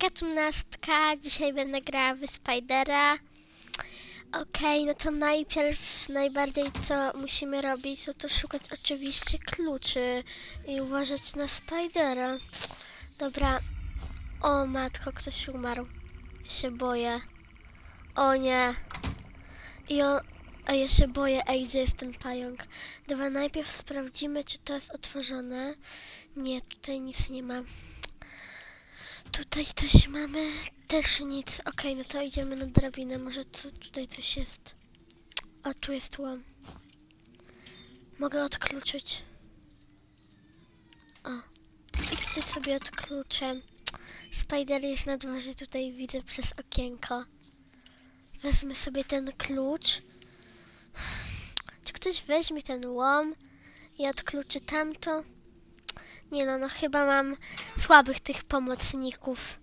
Katunastka, dzisiaj będę grała w Spidera. Okej, no to najpierw, najbardziej co musimy robić, no to szukać oczywiście kluczy i uważać na Spidera. Dobra. O matko, ktoś umarł. Ja się boję. O nie. I on... A ja się boję, ej, gdzie jest ten pająk? Dobra, najpierw sprawdzimy, czy to jest otworzone. Nie, tutaj nic nie ma. Tutaj coś mamy, też nic. Okej, no to idziemy na drabinę, może tu, tutaj coś jest. O, tu jest łom. Mogę odkluczyć. O, i tutaj sobie odkluczę. Spider jest na dworze, tutaj widzę przez okienko. Wezmę sobie ten klucz. Czy ktoś weźmie ten łom i odkluczy tamto? Nie no, no chyba mam słabych tych pomocników.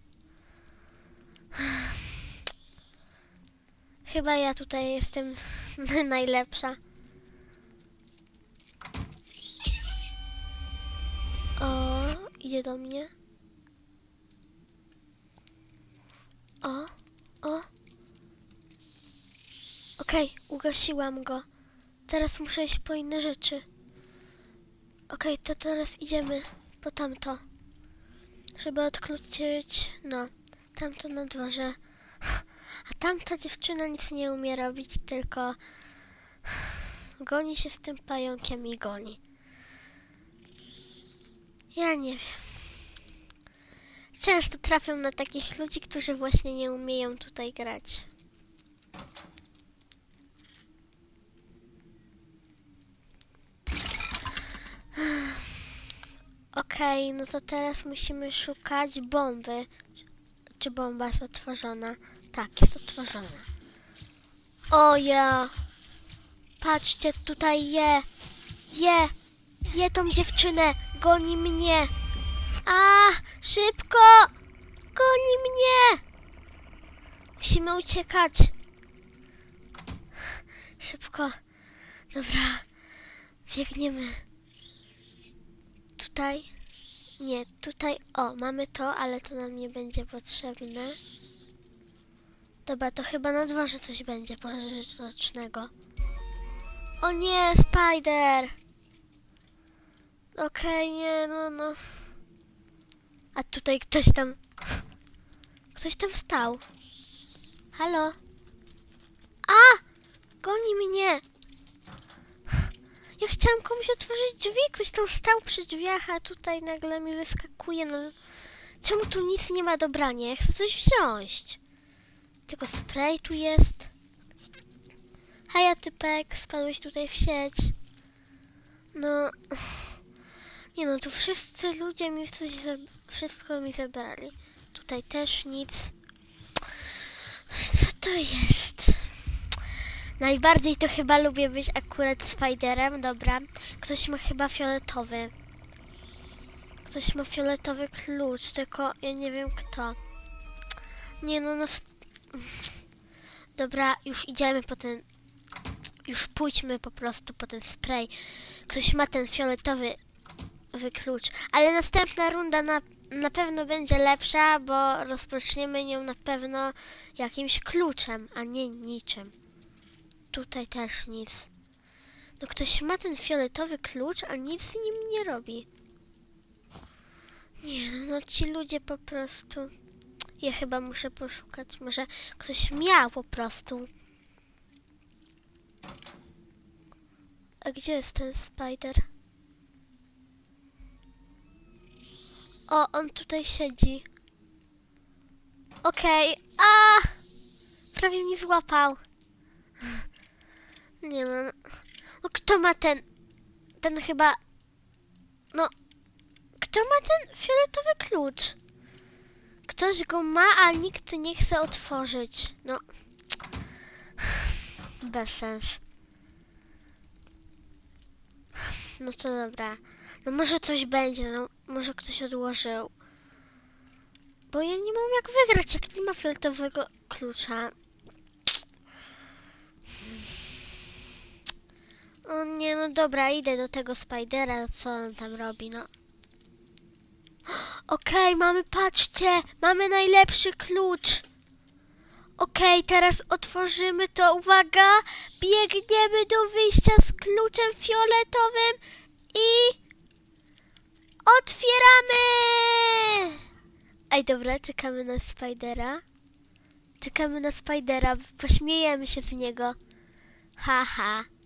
Chyba ja tutaj jestem najlepsza. O, idzie do mnie. O, o. Okej, ugasiłam go. Teraz muszę iść po inne rzeczy. Okej, to teraz idziemy po tamto. Żeby odkluczyć, no, tamto na dworze. A tamta dziewczyna nic nie umie robić, tylko goni się z tym pająkiem i goni. Ja nie wiem. Często trafiam na takich ludzi, którzy właśnie nie umieją tutaj grać. Okej, no to teraz musimy szukać bomby. Czy, czy bomba jest otworzona? Tak, jest otworzona. O ja! Patrzcie, tutaj je! Je! Je tą dziewczynę! Goni mnie! A! Szybko! Goni mnie! Musimy uciekać! Szybko. Dobra. Biegniemy. Tutaj. Nie, tutaj. O, mamy to, ale to nam nie będzie potrzebne. Dobra, to chyba na dworze coś będzie pożytecznego. O nie, Spider! Okej, nie, no, no. A tutaj ktoś tam... Ktoś tam stał. Halo? A! Goni mnie! Ja chciałam komuś otworzyć drzwi, ktoś tam stał przy drzwiach, a tutaj nagle mi wyskakuje, no... Czemu tu nic nie ma do? Ja chcę coś wziąć. Tylko spray tu jest. Haja typek, spadłeś tutaj w sieć. No... Nie no, tu wszyscy ludzie mi coś. Wszystko mi zabrali. Tutaj też nic. Co to jest? Najbardziej to chyba lubię być akurat Spiderem, dobra. Ktoś ma chyba fioletowy. Ktoś ma fioletowy klucz, tylko ja nie wiem kto. Nie no, no... Dobra, już idziemy po ten... Już pójdźmy po prostu po ten spray. Ktoś ma ten fioletowy wy klucz. Ale następna runda na, na pewno będzie lepsza, bo rozpoczniemy nią na pewno jakimś kluczem, a nie niczym. Tutaj też nic. No ktoś ma ten fioletowy klucz, a nic z nim nie robi. Nie, no, no ci ludzie po prostu... Ja chyba muszę poszukać. Może ktoś miał po prostu. A gdzie jest ten spider? O, on tutaj siedzi. Okej. A! Prawie mi złapał. Nie no. No kto ma ten... Ten chyba... No... Kto ma ten fioletowy klucz? Ktoś go ma, a nikt nie chce otworzyć. No... Bez sens. No to dobra. No może coś będzie, no może ktoś odłożył. Bo ja nie mam jak wygrać, jak nie ma fioletowego klucza. O nie, no dobra, idę do tego Spidera, co on tam robi, no. Okej, mamy, patrzcie, mamy najlepszy klucz. Okej, teraz otworzymy to, uwaga, biegniemy do wyjścia z kluczem fioletowym i otwieramy! Ej, dobra, czekamy na Spidera. Czekamy na Spidera, pośmiejemy się z niego. Haha.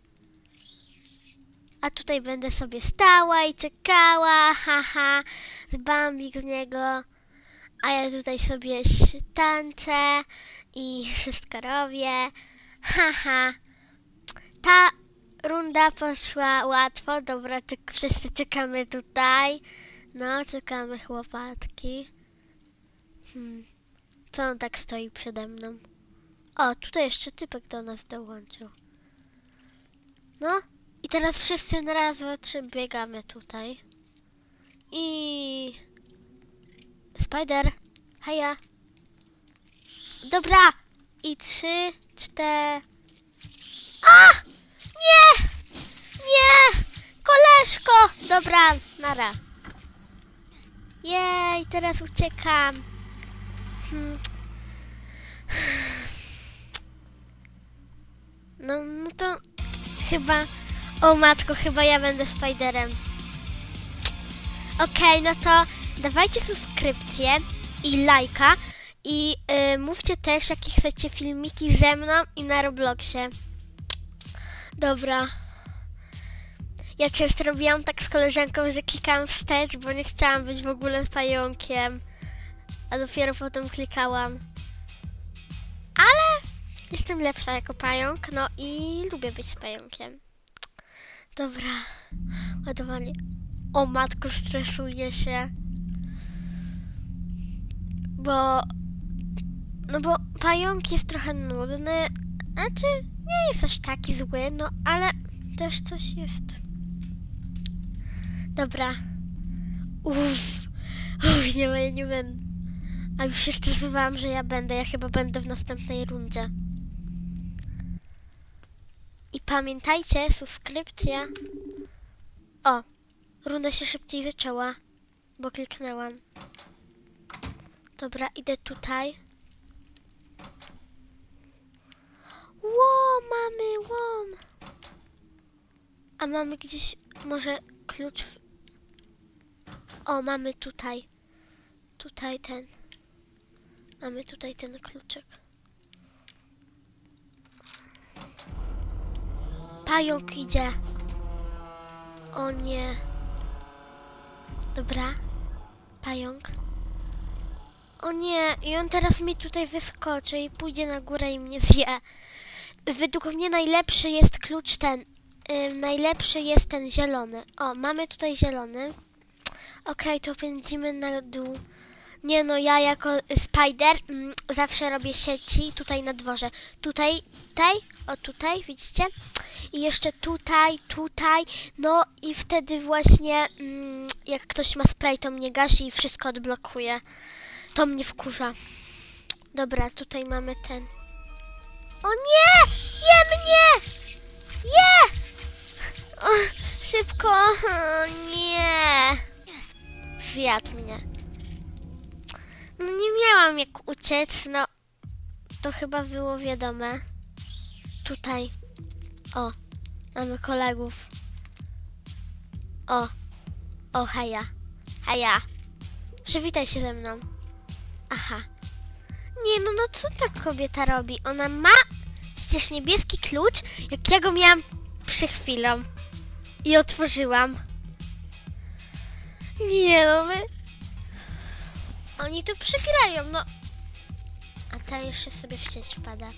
A tutaj będę sobie stała i czekała, haha, z Bambik z niego. A ja tutaj sobie tańczę i wszystko robię. Haha. Ta runda poszła łatwo. Dobra, czek- wszyscy czekamy tutaj. No, czekamy chłopatki. Hmm. Co on tak stoi przede mną? O, tutaj jeszcze typek do nas dołączył. No, i teraz wszyscy na raz, trzy biegamy tutaj. I... Spider, heja. Dobra, i trzy, cztery... A! Nie! Nie! Koleżko! Dobra, nara. Jej, teraz uciekam. Hmm. No, no to chyba... O matko, chyba ja będę Spiderem. Okej, no to dawajcie subskrypcję i lajka i y, mówcie też, jakie chcecie filmiki ze mną i na Robloxie. Dobra. Ja często robiłam tak z koleżanką, że klikałam wstecz, bo nie chciałam być w ogóle pająkiem. A dopiero potem klikałam. Ale jestem lepsza jako pająk, no i lubię być pająkiem. Dobra. Ładowanie. O matko, stresuję się. Bo... No bo pająk jest trochę nudny. Znaczy, nie jest aż taki zły, no ale też coś jest. Dobra. Uff. Uff, nie, ja nie będę. A już się stresowałam, że ja będę. Ja chyba będę w następnej rundzie. I pamiętajcie, subskrypcja. O, runda się szybciej zaczęła, bo kliknęłam. Dobra, idę tutaj. Ło, mamy łom. A mamy gdzieś może klucz. W... O, mamy tutaj. Tutaj ten. Mamy tutaj ten kluczyk. Pająk idzie. O nie. Dobra. Pająk. O nie, i on teraz mi tutaj wyskoczy i pójdzie na górę i mnie zje. Według mnie najlepszy jest klucz ten. Ym, najlepszy jest ten zielony. O, mamy tutaj zielony. Okej, to pędzimy na dół. Nie no, ja jako spider mm, zawsze robię sieci tutaj na dworze. Tutaj, tutaj, o tutaj, widzicie? I jeszcze tutaj, tutaj, no i wtedy właśnie mm, jak ktoś ma spray, to mnie gasi i wszystko odblokuje. To mnie wkurza. Dobra, tutaj mamy ten. O nie! Je mnie! Je! O, szybko! O nie! Zjadł mnie. No nie miałam jak uciec, no to chyba było wiadome. Tutaj. O, mamy kolegów. O, o heja. Heja. Przywitaj się ze mną. Aha. Nie, no, no co ta kobieta robi? Ona ma przecież niebieski klucz, jak ja go miałam przed chwilą. I otworzyłam. Nie no, my... Oni tu przegrają, no. A ta jeszcze sobie w sieć wpada.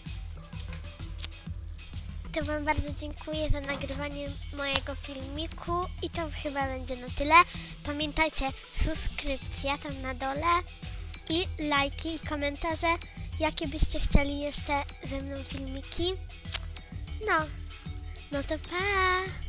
To Wam bardzo dziękuję za nagrywanie mojego filmiku i to chyba będzie na tyle. Pamiętajcie, subskrypcja tam na dole i lajki i komentarze, jakie byście chcieli jeszcze ze mną filmiki. No, no to pa!